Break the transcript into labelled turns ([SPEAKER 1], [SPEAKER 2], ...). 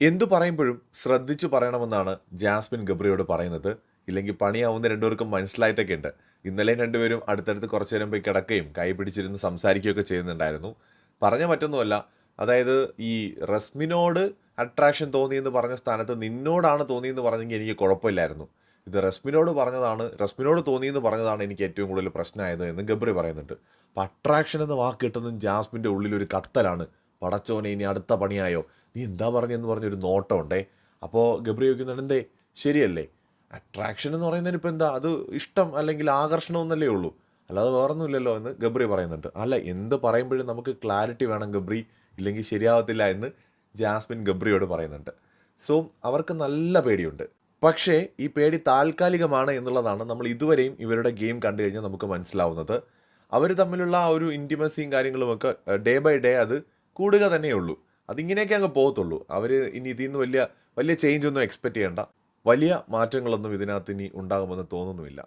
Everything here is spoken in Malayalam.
[SPEAKER 1] എന്തു പറയുമ്പോഴും ശ്രദ്ധിച്ചു പറയണമെന്നാണ് ജാസ്മിൻ ഗബ്രിയോട് പറയുന്നത്. ഇല്ലെങ്കിൽ പണിയാവുന്ന രണ്ടുപേർക്കും മനസ്സിലായിട്ടൊക്കെ ഉണ്ട്. ഇന്നലെ രണ്ടുപേരും അടുത്തടുത്ത് കുറച്ചു നേരം പോയി കിടക്കുകയും കൈ പിടിച്ചിരുന്ന് സംസാരിക്കുകയൊക്കെ ചെയ്യുന്നുണ്ടായിരുന്നു. പറഞ്ഞ മറ്റൊന്നുമല്ല അതായത് ഈ റസ്മിനോട് അട്രാക്ഷൻ തോന്നിയെന്ന് പറഞ്ഞ സ്ഥാനത്ത് നിന്നോടാണ് തോന്നിയെന്ന് പറഞ്ഞെങ്കിൽ എനിക്ക് കുഴപ്പമില്ലായിരുന്നു. ഇത് റസ്മിനോട് പറഞ്ഞതാണ് റസ്മിനോട് തോന്നിയെന്ന് പറഞ്ഞതാണ് എനിക്ക് ഏറ്റവും കൂടുതൽ പ്രശ്നമായത് എന്ന് ഗബ്രി പറയുന്നുണ്ട്. അപ്പം അട്രാക്ഷൻ എന്ന വാക്ക് കിട്ടുന്നതും ജാസ്മിന്റെ ഉള്ളിൽ ഒരു കത്തലാണ് പടച്ചോനെ ഇനി അടുത്ത പണിയായോ? നീ എന്താ പറഞ്ഞെന്ന് പറഞ്ഞൊരു നോട്ടം ഉണ്ടേ അപ്പോൾ ഗബ്രി ചോദിക്കുന്നുണ്ട് എന്തേ ശരിയല്ലേ? അട്രാക്ഷൻ എന്ന് പറയുന്നതിന് ഇപ്പോൾ എന്താ അത് ഇഷ്ടം അല്ലെങ്കിൽ ആകർഷണം എന്നല്ലേ ഉള്ളൂ. അല്ലാതെ വേറൊന്നുമില്ലല്ലോ എന്ന് ഗബ്രി പറയുന്നുണ്ട്. അല്ല എന്ത് പറയുമ്പോഴും നമുക്ക് ക്ലാരിറ്റി വേണം ഗബ്രി ഇല്ലെങ്കിൽ ശരിയാവത്തില്ല എന്ന് ജാസ്മിൻ ഗബ്രിയോട് പറയുന്നുണ്ട്. സോ അവർക്ക് നല്ല പേടിയുണ്ട്. പക്ഷേ ഈ പേടി താൽക്കാലികമാണ് എന്നുള്ളതാണ് നമ്മൾ ഇതുവരെയും ഇവരുടെ ഗെയിം കണ്ടു കഴിഞ്ഞാൽ നമുക്ക് മനസ്സിലാവുന്നത്. അവർ തമ്മിലുള്ള ആ ഒരു ഇന്റിമസിയും കാര്യങ്ങളുമൊക്കെ ഡേ ബൈ ഡേ അത് കൂടുക തന്നെയുള്ളൂ അതിങ്ങനെയൊക്കെ അങ്ങ് പോകത്തുള്ളൂ. അവർ ഇനി ഇതിൽ നിന്ന് വലിയ വലിയ ചേഞ്ച് ഒന്നും എക്സ്പെക്റ്റ് ചെയ്യേണ്ട. വലിയ മാറ്റങ്ങളൊന്നും ഇതിനകത്ത് ഇനി ഉണ്ടാകുമെന്ന് തോന്നുന്നുമില്ല.